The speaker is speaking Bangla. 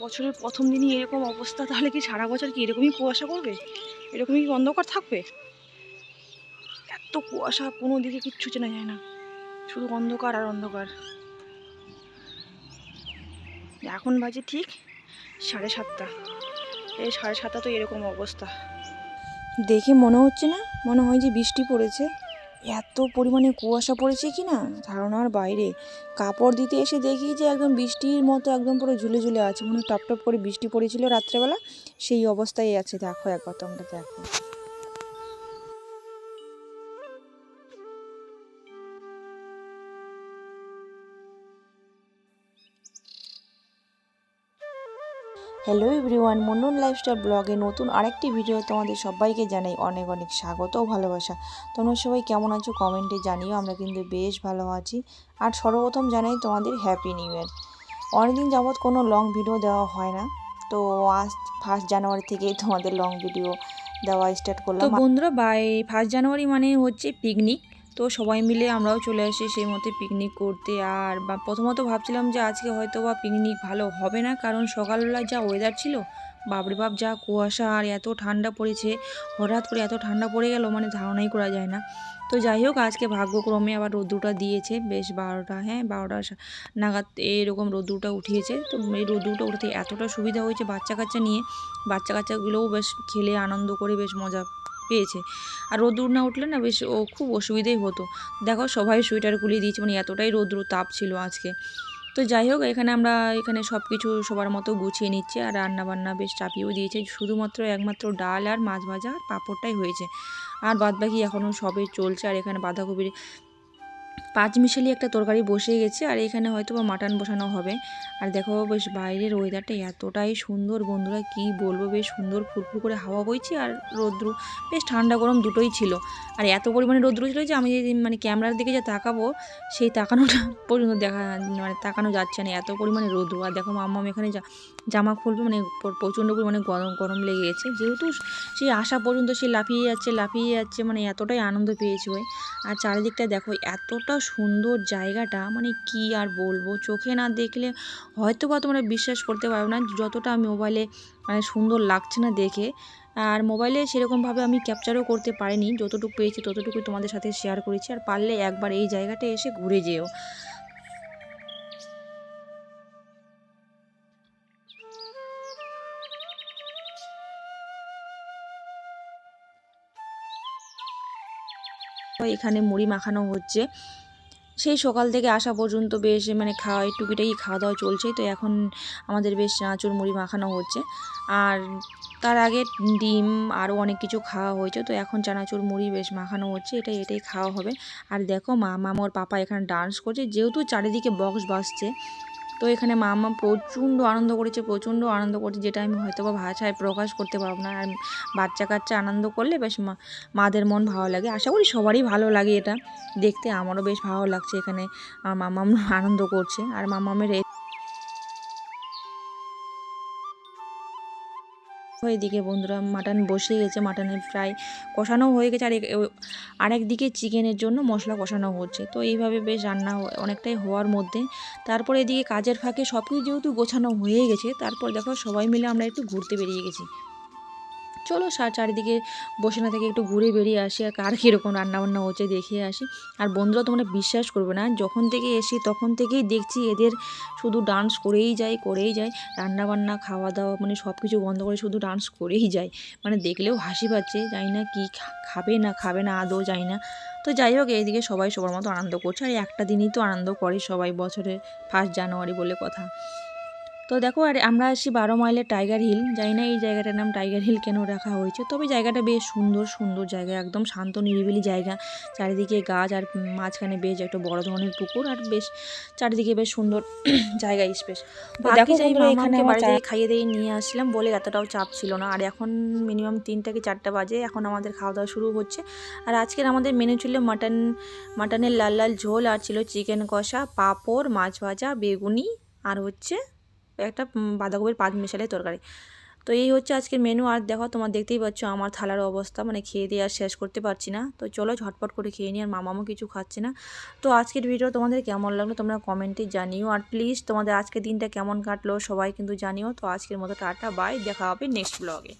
বছরের প্রথম দিনই এরকম অবস্থা, তাহলে কি সারা বছর কি এরকমই কুয়াশা করবে? এরকমই কি অন্ধকার থাকবে? এত কুয়াশা, কোনো দিকে কিচ্ছু চেনা যায় না। শুধু অন্ধকার আর অন্ধকার। এখন বাজে ঠিক সাড়ে সাতটা। এই সাড়ে সাতটা তো এরকম অবস্থা। দেখে মনে হচ্ছে না? মনে হয় যে বৃষ্টি পড়েছে। এত পরিমাণে কুয়াশা পড়েছে কি না? ধারণার বাইরে। কাপড় দিতে এসে দেখি যে একদম বৃষ্টির মতো একদম পুরো ঝুলে ঝুলে আছে। মনে হয় টপ টপ করে বৃষ্টি পড়েছিল রাত্রেবেলা। সেই অবস্থায় আছে। দেখো একবার তোমরা দেখো। হ্যালো এভরিওয়ান মুন্নুন লাইফস্টাইল ব্লগে নতুন আরেকটি ভিডিও তোমাদের সবাইকে জানাই অনেক অনেক স্বাগত ও ভালোবাসা। তোমরা সবাই কেমন আছো কমেন্টে জানিও, আমরা কিন্তু বেশ ভালো আছি। আর সর্বপ্রথম জানাই তোমাদের হ্যাপি নিউ ইয়ার অনেকদিন যাবৎ কোনো লং ভিডিও দেওয়া হয় না, তো আজ ফার্স্ট জানুয়ারি থেকেই তোমাদের লং ভিডিও দেওয়া স্টার্ট করলাম। বন্ধুরা বাই ফার্স্ট জানুয়ারি মানে হচ্ছে পিকনিক তো সবাই মিলে আমরাও চলে আসি সেই মতে পিকনিক করতে। আর বা প্রথমত ভাবছিলাম যে আজকে হয়তো বা পিকনিক ভালো হবে না, কারণ সকালবেলা যা ওয়েদার ছিল, বাপরে বাপ যা কুয়াশা আর এত ঠান্ডা পড়েছে, হঠাৎ করে এত ঠান্ডা পড়ে গেল মানে ধারণাই করা যায় না। তো যাই হোক, আজকে ভাগ্যক্রমে আবার রোদ্দুরটা দিয়েছে, বেশ বারোটা হ্যাঁ বারোটা নাগাদ এরকম রোদ্দুরটা উঠিয়েছে। তো এই রোদ্দুরটা উঠতে এতটা সুবিধা হয়েছে বাচ্চা কাচ্চা নিয়ে। বাচ্চা কাচ্চাগুলোও বেশ খেলে, আনন্দ করে, বেশ মজা পেয়েছে। আর রোদ্দুর না উঠলে না বেশ, ও খুব অসুবিধেই হতো। দেখো সবাই সোয়েটার খুলিয়ে দিয়েছে মানে এতটাই রোদ্র তাপ ছিল আজকে। তো যাই হোক, এখানে আমরা, এখানে সব কিছু সবার মতো গুছিয়ে নিচ্ছে আর রান্না বান্না বেশ চাপিয়েও দিয়েছে। শুধুমাত্র একমাত্র ডাল আর মাছ ভাজা আর পাঁপড়টাই হয়েছে। আর বাদবাকি এখনও সবে চলছে আর এখানে বাঁধাকপির পাঁচ মিশালি একটা তরকারি বসে গেছে আর এখানে হয়তো বা মাটন বসানো হবে। আর দেখো বেশ বাইরের ওয়েদারটা এতটাই সুন্দর বন্ধুরা, কি বলব, বেশ সুন্দর ফুরফুর করে হাওয়া বইছে আর রৌদ্র, বেশ ঠান্ডা গরম দুটোই ছিল। আর এত পরিমাণে রৌদ্র ছিল যে আমি মানে ক্যামেরার দিকে যে তাকাবো, সেই তাকানোটা পর্যন্ত দেখা মানে তাকানো যাচ্ছে না, এত পরিমাণে রৌদ্র। আর দেখো মাম্মাম এখানে জামা খুলবে মানে প্রচণ্ড পরিমাণে গরম গরম লেগে গেছে। যেহেতু সেই আসা পর্যন্ত সে লাফিয়ে যাচ্ছে লাফিয়ে যাচ্ছে মানে এতটাই আনন্দ পেয়েছে ওই। আর চারিদিকটা দেখো এতটা সুন্দর জায়গাটা মানে কি আর বলব? চোখে না দেখলে হয়তো বা তোমরা বিশ্বাস করতে পারবে না যতটা মোবাইলে মানে সুন্দর লাগছে না দেখে। আর মোবাইলে সেরকমভাবে আমি ক্যাপচারও করতে পারিনি। যতটুকু পেয়েছি ততটুকুই তোমাদের সাথে শেয়ার করেছি। আর পারলে একবার এই জায়গাটা এসে ঘুরে যেও। এখানে মুড়ি মাখানো হচ্ছে। সেই সকাল থেকে আসা পর্যন্ত বেশ মানে খাওয়া টুকিটাকি খাওয়া দাওয়া চলছেই তো এখন আমাদের বেশ চানাচুর মুড়ি মাখানো হচ্ছে। আর তার আগে ডিম আরও অনেক কিছু খাওয়া হয়েছে। তো এখন চানাচুর মুড়ি বেশ মাখানো হচ্ছে। এটাই এটাই খাওয়া হবে। আর দেখো মা মামোর পাপা এখানে ডান্স করছে। যেহেতু চারিদিকে বক্স বাজছে তো এখানে মামা প্রচণ্ড আনন্দ করেছে, প্রচণ্ড আনন্দ করেছে, যেটা আমি হয়তো বা ভাষায় প্রকাশ করতে পারব না। আর বাচ্চা কাচ্চা আনন্দ করলে বেশ মাদের মন ভালো লাগে। আশা করি সবারই ভালো লাগে এটা। দেখতে আমারও বেশ ভালো লাগছে এখানে। আমার মামাম আনন্দ করছে। আর মামামের এদিকে বন্ধুরা মাটন বসে গেছে, মাটনের প্রায় কষানো হয়ে গেছে। আর আরেক দিকে চিকেনের জন্য মশলা কষানো হচ্ছে। তো এইভাবে বেশ রান্না অনেকটাই হওয়ার মধ্যে। তারপর এদিকে কাজের ফাঁকে সব কিছু যেহেতু গোছানো হয়ে গেছে, তারপর দেখো সবাই মিলে আমরা একটু ঘুরতে বেরিয়ে গেছি। চলো চারিদিকে বসে না থেকে একটু ঘুরে বেরিয়ে আসি, আর কার কীরকম রান্নাবান্না হচ্ছে দেখে আসি। আর বন্ধুরা, তোমরা বিশ্বাস করবে না, যখন থেকে এসি তখন থেকেই দেখছি এদের শুধু ডান্স করেই যায় করেই যায়। রান্নাবান্না খাওয়া দাওয়া মানে সব কিছু বন্ধ করে শুধু ডান্স করেই যায়। মানে দেখলেও হাসি পাচ্ছে, জানি না কি খাবে না খাবে না আদৌ, জানি না। তো যাই হোক, এইদিকে সবাই সবার মতো আনন্দ করছে, আর একটা দিনই তো আনন্দ করে সবাই বছরের ফার্স্ট জানুয়ারি বলে কথা। তো দেখো আর আমরা আসি বারো মাইলের টাইগার হিল। জানি না এই জায়গাটার নাম টাইগার হিল কেন রাখা হয়েছে। তবে জায়গাটা বেশ সুন্দর সুন্দর জায়গা একদম শান্ত নিরিবিলি জায়গা। চারিদিকে গাছ আর মাঝখানে বেশ একটা বড় ধরনের পুকুর আর বেশ চারিদিকে বেশ সুন্দর জায়গা স্পেস দেখো এখানে বাড়িতে খাইয়ে দিয়ে নিয়ে আসলাম বলে এতটাও চাপ ছিল না। আর এখন মিনিমাম তিনটা কি চারটা বাজে এখন আমাদের খাওয়া দাওয়া শুরু হচ্ছে। আর আজকের আমাদের মেনু ছিল মাটন মাটনের লাল লাল ঝোল আর ছিল চিকেন কষা পাঁপড় মাছ ভাজা বেগুনি আর হচ্ছে একটা বাঁধাকপির পাত মিশালে তরকারি। তো এই হচ্ছে আজকের মেনু আর দেখো, তোমার দেখতেই পাচ্ছ আমার থালার অবস্থা। মানে খেয়ে দিয়ে আর শেষ করতে পারছি না। তো চলো ঝটপট করে খেয়ে নিই আর মামামও কিছু খাচ্ছে না। তো আজকের ভিডিও তোমাদের কেমন লাগল তোমরা কমেন্টে জানিও। আর প্লিজ তোমাদের আজকের দিনটা কেমন কাটলো সবাই কিন্তু জানিও। তো আজকের মতো টাটা বাই দেখা হবে নেক্সট ব্লগে